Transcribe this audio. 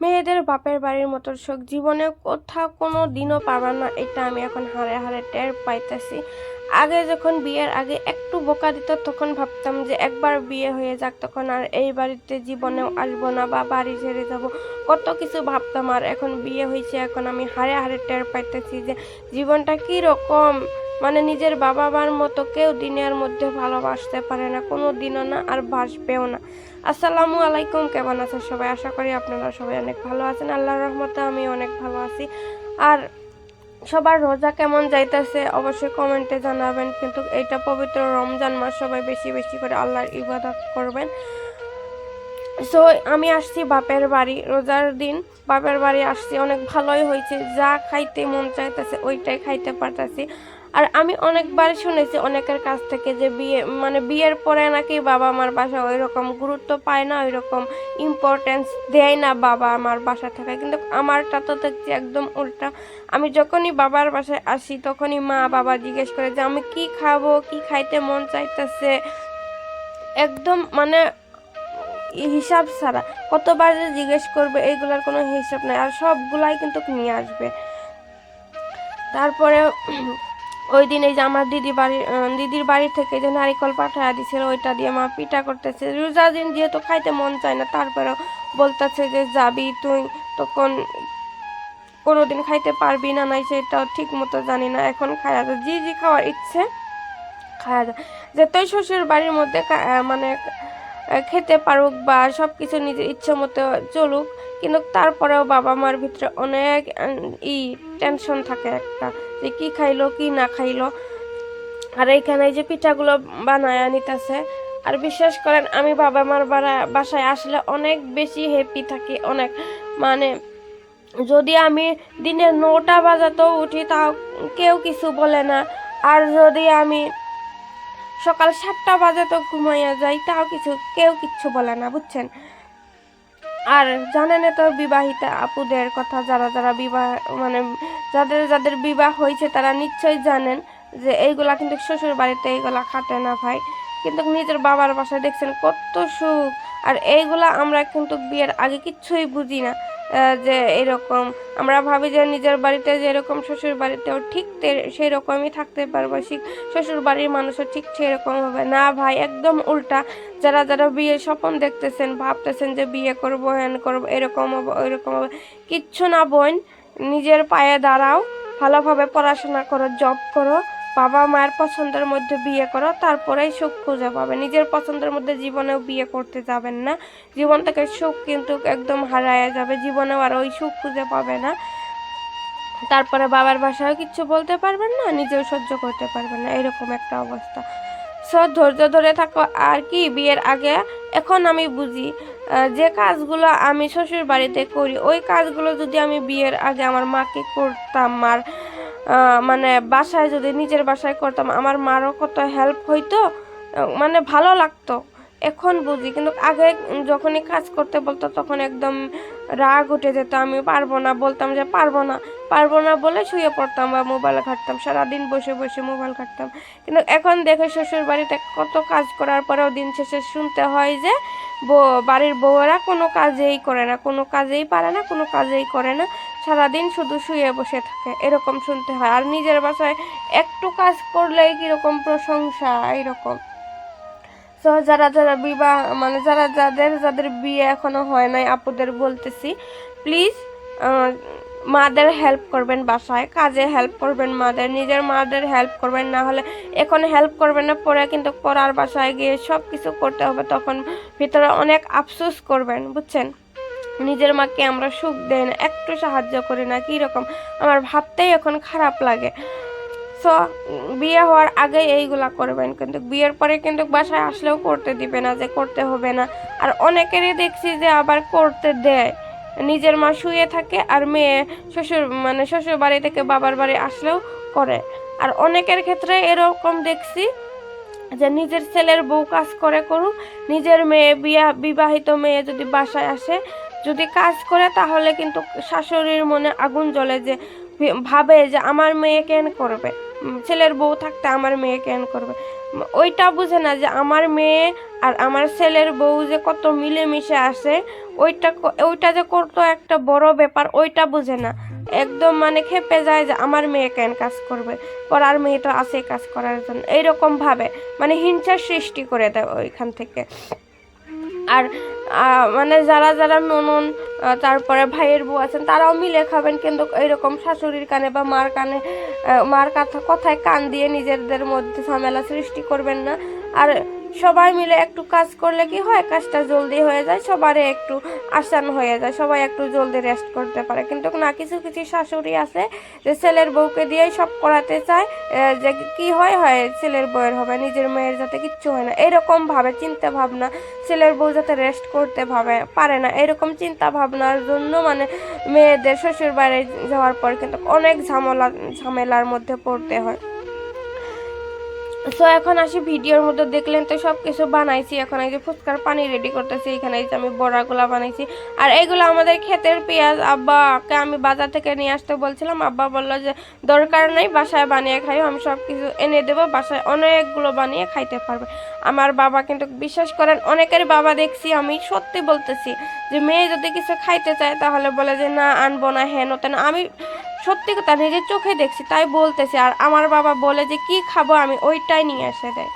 মেয়েদের বাপের বাড়ির মতো সুখ। জীবনে কোথাও কোনো দিনও পাবা না, এটা আমি এখন হারে হারে টের পাইতেছি। আগে যখন বিয়ের আগে একটু বোকা দিত, তখন ভাবতাম যে একবার বিয়ে হয়ে যাক, তখন আর এই বাড়িতে জীবনেও আসব না বা বাড়ি ছেড়ে যাব। কত কিছু ভাবতাম আর এখন বিয়ে হয়েছে, এখন আমি হারে হারে টের পাইতেছি যে জীবনটা কি রকম মানে নিজের বাবা মার মতো কেউ দিনের মধ্যে ভালোবাসতে পারে না কোনো দিনও না আর বাসবেও না। আসসালামু আলাইকুম, কেমন আছেন সবাই? আশা করি আপনারা সবাই অনেক ভালো আছেন। আল্লাহর রহমতে আমি অনেক ভালো আছি। আর সবার রোজা কেমন যাইতেছে অবশ্যই কমেন্টে জানাবেন, কিন্তু এটা পবিত্র রমজান মাস, সবাই বেশি বেশি করে আল্লাহর ইবাদত করবেন। সো আমি আসছি বাপের বাড়ি, রোজার দিন বাপের বাড়ি আসছি, অনেক ভালোই হয়েছে। যা খাইতে মন চাইতেছে, ওইটাই খাইতে পারতেছি। আর আমি অনেকবার শুনেছি অনেকের কাছ থেকে যে বিয়ে মানে বিয়ের পরে নাকি বাবা মার বাসা ওই রকম গুরুত্ব পায় না ওই রকম ইম্পর্টেন্স দেয় না বাবা আমার বাসা থেকে। কিন্তু আমারটা তো দেখছি একদম উল্টা। আমি যখনই বাবার বাসায় আসি, তখনই মা বাবা জিজ্ঞেস করে যে, আমি কি খাব? কি খাইতে মন চাইতেছে? একদম মানে হিসাব ছাড়া। কতবার যে জিজ্ঞেস করবে এইগুলার কোনো হিসাব নাই। আর সবগুলাই কিন্তু নিয়ে আসবে। তারপরে ওই দিন এই যে আমার দিদি বাড়ি দিদির বাড়ি থেকে যে নারিকল পাঠায় দিছিল, ওইটা দিয়ে মা পিঠা করতেছে। রোজা দিন যেহেতু খাইতে মন চায় না, তারপরেও বলতেছে যে যাবি তুই, তখন কোনোদিন খাইতে পারবি না, নাই সেটাও ঠিক মতো জানি না, এখন খাওয়া যায় জি জি, খাওয়ার ইচ্ছে খাওয়া যায় যেতই শ্বশুর বাড়ির মধ্যে মানে খেতে পারুক বা সব কিছু নিজের ইচ্ছে মতো চলুক কিন্তু তারপরেও বাবা মার ভিতরে অনেক ই টেনশন থাকে একটা, যে কি খাইলো, কি না খাইলো। আর এইখানে এই যে পিঠাগুলো বানায় নিতেছে, আর বিশ্বাস করেন আমি বাবা মার বাসায় আসলে অনেক বেশি হ্যাপি থাকি, অনেক। মানে যদি আমি দিনের নটা বাজাতেও উঠি, তাও কেউ কিছু বলে না। আর যদি আমি সকাল সাতটা বাজে তো ঘুমাইয়া যাই, তাও কিছু, কেউ কিচ্ছু বলে না, বুঝছেন? আর জানেন তো বিবাহিতা আপুদের কথা যারা যারা বিবাহ মানে যাদের যাদের বিবাহ হয়েছে তারা নিশ্চয়ই জানেন যে এইগুলা কিন্তু শ্বশুর বাড়িতে এইগুলা খাটে না ভাই। কিন্তু নিজের বাবার বাসায় দেখছেন কত সুখ। আর এইগুলা আমরা কিন্তু বিয়ের আগে কিছুই বুঝি না। যে এরকম। আমরা ভাবি যে নিজের বাড়িতে যেরকম শ্বশুর বাড়িতেও ঠিক সেই রকমই থাকতে পারব। শ্বশুর বাড়ির মানুষও ঠিক সেরকম হবে। না ভাই, একদম উল্টা। যারা যারা বিয়ের স্বপ্ন দেখতেছেন, ভাবতেছেন যে বিয়ে করব হ্যান করব, এরকম হবে, ওইরকম হবে। কিচ্ছু না বোন, নিজের পায়ে দাঁড়াও, ভালোভাবে পড়াশোনা করো জব করো। বাবা মায়ের পছন্দের মধ্যে বিয়ে করো তারপরেই সুখ খুঁজে পাবে। নিজের পছন্দের মধ্যে জীবনেও বিয়ে করতে যাবেন না। জীবন থেকে সুখ কিন্তু একদম হারায় যাবে জীবনেও আর ওই সুখ খুঁজে পাবে না। তারপরে বাবার বাসায় কিচ্ছু বলতে পারবেন না নিজেও সহ্য করতে পারবেন না এরকম একটা অবস্থা। সব ধৈর্য ধরে থাকো। আর কি বিয়ের আগে এখন আমি বুঝি যে কাজগুলো আমি শ্বশুর বাড়িতে করি ওই কাজগুলো যদি আমি বিয়ের আগে আমার মাকে করতাম আহ, মানে বাসায় যদি নিজের বাসায় করতাম আমার মারও কত হেল্প হইতো মানে ভালো লাগতো। এখন বুঝি, কিন্তু আগে যখনই কাজ করতে বলতো তখন একদম রাগ উঠে যেত, আমি পারব না, বলতাম যে পারব না পারব না বলে শুয়ে পড়তাম বা মোবাইল ঘাটতাম, সারাদিন বসে বসে মোবাইল ঘাটতাম। কিন্তু এখন দেখে শ্বশুর বাড়িতে কত কাজ করার পরেও দিন শেষে শুনতে হয় যে বাড়ির বউয়েরা কোনো কাজেই করে না, কোনো কাজেই পারে না, কোনো কাজেই করে না, সারাদিন শুধু শুয়ে বসে থাকে, এরকম শুনতে হয়। আর নিজের বাসায় একটু কাজ করলেই কীরকম প্রশংসা এরকম তো যারা যারা বিবাহ মানে যারা যাদের যাদের বিয়ে এখনও হয় নাই, আপুদের বলতেছি প্লিজ মাদের হেল্প করবেন বাসায়, কাজে হেল্প করবেন মাদের, নিজের মাদের হেল্প করবেন, না হলে এখন হেল্প করবেন না, পরে কিন্তু পড়ার বাসায় গিয়ে সব কিছু করতে হবে, তখন ভিতরে অনেক আফসোস করবেন, বুঝছেন? নিজের মাকে আমরা সুখ দেই না একটু সাহায্য করি না কী রকম আমার ভাবতেই এখন খারাপ লাগে। সো, বিয়ে হওয়ার আগে এইগুলা করবেন কিন্তু বিয়ের পরে কিন্তু বাসায় আসলেও করতে দিবে না যে করতে হবে না। আর অনেকেরই দেখছি যে আবার করতে দেয়। নিজের মা শুয়ে থাকে আর মেয়ে শ্বশুর মানে শ্বশুর বাড়ি থেকে বাবার বাড়ি আসলেও করে। আর অনেকের ক্ষেত্রে এরকম দেখছি যে নিজের ছেলের বউ কাজ করে করুক, নিজের মেয়ে বিয়া, বিবাহিত মেয়ে যদি বাসায় আসে, যদি কাজ করে তাহলে কিন্তু শাশুড়ির মনে আগুন জ্বলে যে ভাবে যে আমার মেয়ে কেন করবে। ছেলের বউ থাকতে আমার মেয়ে কেন করবে? ওইটা বুঝে না যে আমার মেয়ে আর আমার ছেলের বউ যে কত মিলেমিশে আসে, ওইটা ওইটা যে কত একটা বড় ব্যাপার, ওইটা বুঝে না। একদম মানে খেপে যায় যে আমার মেয়ে কেন কাজ করবে? পড়ার মেয়ে তো আছে কাজ করার জন্য। এইরকম ভাবে মানে হিংসার সৃষ্টি করে দেয় ওইখান থেকে। আর মানে যারা যারা ননন তারপরে ভাইয়ের বউ আছেন, তারাও মিলে খাবেন, কিন্তু এরকম শাশুড়ির কানে বা মার কানে মার কথা কথায় কান দিয়ে নিজেদের মধ্যে ঝামেলা সৃষ্টি করবেন না। আর সবাই মিলে একটু কাজ করলে কি হয়? কাজটা জলদি হয়ে যায়, সবারই একটু আসান হয়ে যায়, সবাই একটু জলদি রেস্ট করতে পারে। কিন্তু না, কিছু কিছু শাশুড়ি আছে যে ছেলের বউকে দিয়েই সব করাতে চায় যে কি হয় হয় ছেলের বউয়ের হবে, নিজের মেয়ের যাতে কিচ্ছু হয় না। এরকম ভাবে চিন্তা ভাবনা, ছেলের বউ যাতে রেস্ট করতে ভাবে, পারে না। এরকম চিন্তা ভাবনার জন্য মানে মেয়েদের শ্বশুর বাড়ি যাওয়ার পর কিন্তু অনেক ঝামেলা, ঝামেলার মধ্যে পড়তে হয়। সো এখন আসি ভিডিওর মধ্যে। দেখলেন তো সব কিছু বানাইছি। এখন এই যে ফুচকার পানি রেডি করতেছি। এখানে এই যে আমি বড়াগুলা বানাইছি। আর এইগুলো আমাদের ক্ষেতের পেঁয়াজ আব্বাকে আমি বাজার থেকে নিয়ে আসতে বলছিলাম। আব্বা বলল যে, দরকার নেই, বাসায় বানিয়ে খাইও। আমি সব কিছু এনে দেবো। বাসায় অনেকগুলো বানিয়ে খাইতে পারবে। আমার বাবা কিন্তু বিশ্বাস করেন, অনেকের বাবা দেখছি, আমি সত্যি বলতেছি যে, মেয়ে যদি কিছু খাইতে চায়, তাহলে বলে যে, না, আনব না হেন তেন আমি সত্যি কথা নিজের চোখে দেখছি, তাই বলতেছি। আর আমার বাবা বলে যে, কি খাব আমি? ওইটাই নিয়ে এসে দেয়।